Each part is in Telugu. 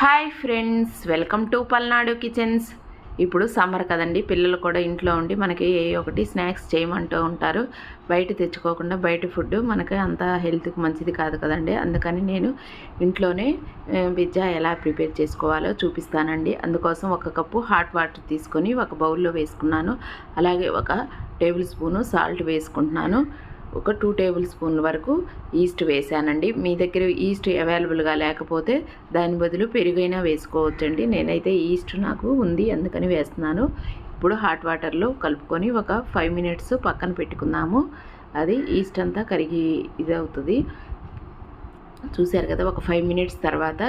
Hi friends welcome to Palnadu kitchens. ఇప్పుడు సమ్మర్ కదండి పిల్లలు కూడా ఇంట్లో ఉండి మనకి ఏ ఒకటి స్నాక్స్ చేయమంటూ ఉంటారు. బయట తెచ్చుకోకుండా బయట ఫుడ్ మనకి అంత హెల్త్కి మంచిది కాదు కదండి. అందుకని నేను ఇంట్లోనే పిజ్జా ఎలా ప్రిపేర్ చేసుకోవాలో చూపిస్తానండి. అందుకోసం ఒక కప్పు హాట్ వాటర్ తీసుకొని ఒక బౌల్లో వేసుకున్నాను. అలాగే ఒక టేబుల్ స్పూను సాల్ట్ వేసుకుంటున్నాను. ఒక టూ టేబుల్ స్పూన్ల వరకు ఈస్ట్ వేసానండి. మీ దగ్గర ఈస్ట్ అవైలబుల్గా లేకపోతే దాని బదులు పెరుగైనా వేసుకోవచ్చండి. నేనైతే ఈస్ట్ నాకు ఉంది అందుకని వేస్తున్నాను. ఇప్పుడు హాట్ వాటర్లో కలుపుకొని ఒక ఫైవ్ మినిట్స్ పక్కన పెట్టుకుందాము. అది ఈస్ట్ అంతా కరిగి ఇది అవుతుంది చూశారు కదా ఒక ఫైవ్ మినిట్స్ తర్వాత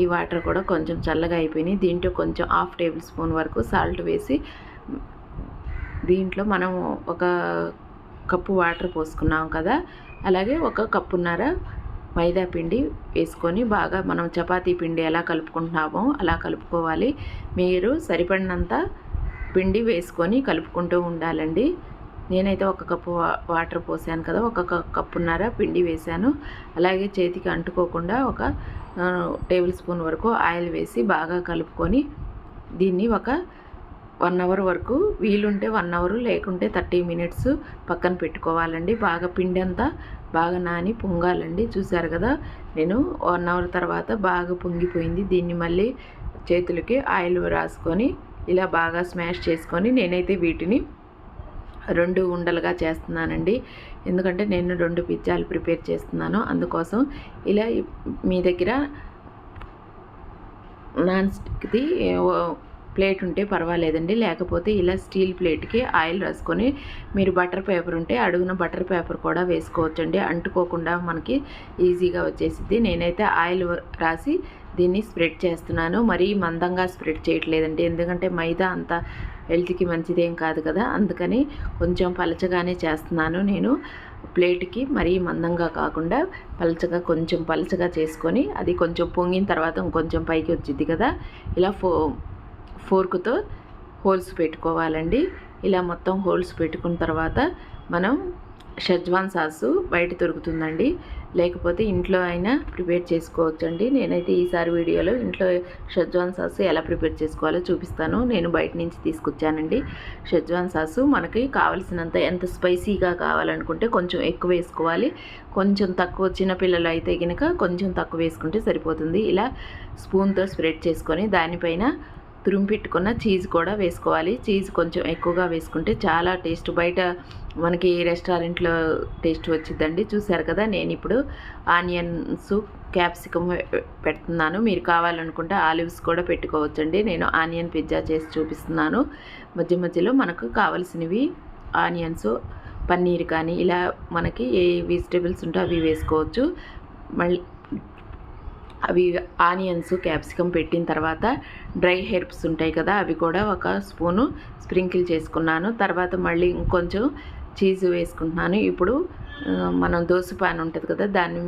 ఈ వాటర్ కూడా కొంచెం చల్లగా అయిపోయినాయి. దీంట్లో కొంచెం హాఫ్ టేబుల్ స్పూన్ వరకు సాల్ట్ వేసి దీంట్లో మనం ఒక కప్పు వాటర్ పోసుకున్నాం కదా. అలాగే ఒక కప్పున్నర మైదా పిండి వేసుకొని బాగా మనం చపాతీ పిండి ఎలా కలుపుకుంటున్నామో అలా కలుపుకోవాలి. మీరు సరిపడినంత పిండి వేసుకొని కలుపుకుంటూ ఉండాలండి. నేనైతే ఒక కప్పు వాటర్ పోసాను కదా ఒక కప్పున్నర పిండి వేశాను అలాగే చేతికి అంటుకోకుండా ఒక టేబుల్ స్పూన్ వరకు ఆయిల్ వేసి బాగా కలుపుకొని దీన్ని ఒక వన్ అవర్ వరకు వీలుంటే వన్ అవర్ లేకుంటే థర్టీ మినిట్స్ పక్కన పెట్టుకోవాలండి. బాగా పిండి అంతా బాగా నాని పొంగాలండి. చూసారు కదా నేను వన్ అవర్ తర్వాత బాగా పొంగిపోయింది. దీన్ని మళ్ళీ చేతులకి ఆయిల్ రాసుకొని ఇలా బాగా స్మాష్ చేసుకొని నేనైతే వీటిని రెండు ఉండలుగా చేస్తున్నానండి. ఎందుకంటే నేను రెండు పిజ్జాలు ప్రిపేర్ చేస్తున్నాను. అందుకోసం ఇలా మీ దగ్గర నాన్ స్టిక్ది ప్లేట్ ఉంటే పర్వాలేదండి. లేకపోతే ఇలా స్టీల్ ప్లేట్కి ఆయిల్ రాసుకొని మీరు బటర్ పేపర్ ఉంటే అడుగున బటర్ పేపర్ కూడా వేసుకోవచ్చండి. అంటుకోకుండా మనకి ఈజీగా వచ్చేసిద్ది. నేనైతే ఆయిల్ రాసి దీన్ని స్ప్రెడ్ చేస్తున్నాను. మరీ మందంగా స్ప్రెడ్ చేయట్లేదండి. ఎందుకంటే మైదా అంత హెల్త్కి మంచిదేం కాదు కదా. అందుకని కొంచెం పలచగానే చేస్తున్నాను నేను. ప్లేట్కి మరీ మందంగా కాకుండా పలచగా కొంచెం పలచగా చేసుకొని అది కొంచెం పొంగిన తర్వాత ఇంకొంచెం పైకి వచ్చింది కదా. ఇలా ఫో ఫోర్క్తో హోల్స్ పెట్టుకోవాలండి. ఇలా మొత్తం హోల్స్ పెట్టుకున్న తర్వాత మనం షజ్వాన్ సాసు బయట దొరుకుతుందండి. లేకపోతే ఇంట్లో అయినా ప్రిపేర్ చేసుకోవచ్చండి. నేనైతే ఈసారి వీడియోలో ఇంట్లో షజ్వాన్ సాసు ఎలా ప్రిపేర్ చేసుకోవాలో చూపిస్తాను. నేను బయట నుంచి తీసుకొచ్చానండి. షజ్వాన్ సాసు మనకి కావలసినంత ఎంత స్పైసీగా కావాలనుకుంటే కొంచెం ఎక్కువ వేసుకోవాలి. కొంచెం తక్కువ చిన్నపిల్లలు అయితే కనుక కొంచెం తక్కువ వేసుకుంటే సరిపోతుంది. ఇలా స్పూన్తో స్ప్రెడ్ చేసుకొని దానిపైన తురుంపెట్టుకున్న చీజ్ కూడా వేసుకోవాలి. చీజ్ కొంచెం ఎక్కువగా వేసుకుంటే చాలా టేస్ట్ బయట మనకి రెస్టారెంట్లో టేస్ట్ వచ్చిందండి చూసారు కదా నేను ఇప్పుడు ఆనియన్స్ క్యాప్సికమ్ పెడుతున్నాను. మీరు కావాలనుకుంటే ఆలివ్స్ కూడా పెట్టుకోవచ్చండి. నేను ఆనియన్ పిజ్జా చేసి చూపిస్తున్నాను. మధ్య మధ్యలో మనకు కావాల్సినవి ఆనియన్స్ పన్నీర్ కానీ ఇలా మనకి ఏ వెజిటేబుల్స్ ఉంటే అవి వేసుకోవచ్చు. మళ్ళీ అవి ఆనియన్స్ క్యాప్సికమ్ పెట్టిన తర్వాత డ్రై హెర్బ్స్ ఉంటాయి కదా అవి కూడా ఒక స్పూను స్ప్రింకిల్ చేసుకున్నాను. తర్వాత మళ్ళీ ఇంకొంచెం చీజ్ వేసుకుంటున్నాను. ఇప్పుడు మనం దోశ పాన్ ఉంటుంది కదా దాన్ని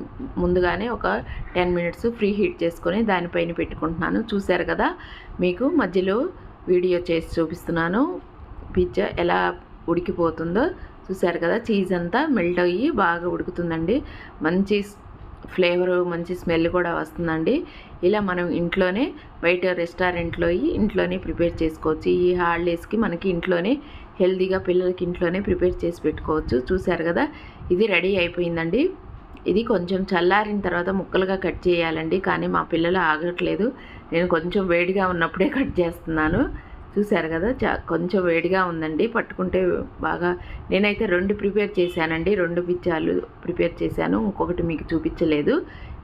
ముందుగానే ఒక టెన్ మినిట్స్ ఫ్రీ హీట్ చేసుకొని దానిపైన పెట్టుకుంటున్నాను. చూశారు కదా మీకు మధ్యలో వీడియో చేసి చూపిస్తున్నాను. పిజ్జా ఎలా ఉడికిపోతుందో చూశారు కదా చీజ్ అంతా మెల్ట్ అయ్యి బాగా ఉడుకుతుందండి. మంచి ఫ్లేవర్ మంచి స్మెల్ కూడా వస్తుందండి. ఇలా మనం ఇంట్లోనే బయట రెస్టారెంట్లో ఇంట్లోనే ప్రిపేర్ చేసుకోవచ్చు. ఈ హాలిడేస్కి మనకి ఇంట్లోనే హెల్తీగా పిల్లలకి ఇంట్లోనే ప్రిపేర్ చేసి పెట్టుకోవచ్చు. చూసారు కదా ఇది రెడీ అయిపోయిందండి. ఇది కొంచెం చల్లారిన తర్వాత ముక్కలుగా కట్ చేయాలండి. కానీ మా పిల్లలు ఆగట్లేదు. నేను కొంచెం వేడిగా ఉన్నప్పుడే కట్ చేస్తున్నాను. చూశారు కదా చా కొంచెం వేడిగా ఉందండి పట్టుకుంటే బాగా నేనైతే రెండు ప్రిపేర్ చేశానండి రెండు పిచ్చాలు ప్రిపేర్ చేశాను ఇంకొకటి మీకు చూపించలేదు.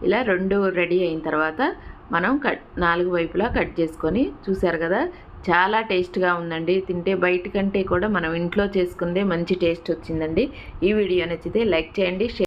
ఇలా రెండు రెడీ అయిన తర్వాత మనం కట్ నాలుగు వైపులా కట్ చేసుకొని చూశారు కదా చాలా టేస్ట్గా ఉందండి తింటే బయట కంటే కూడా మనం ఇంట్లో చేసుకుందే మంచి టేస్ట్ వచ్చిందండి. ఈ వీడియో నచ్చితే లైక్ చేయండి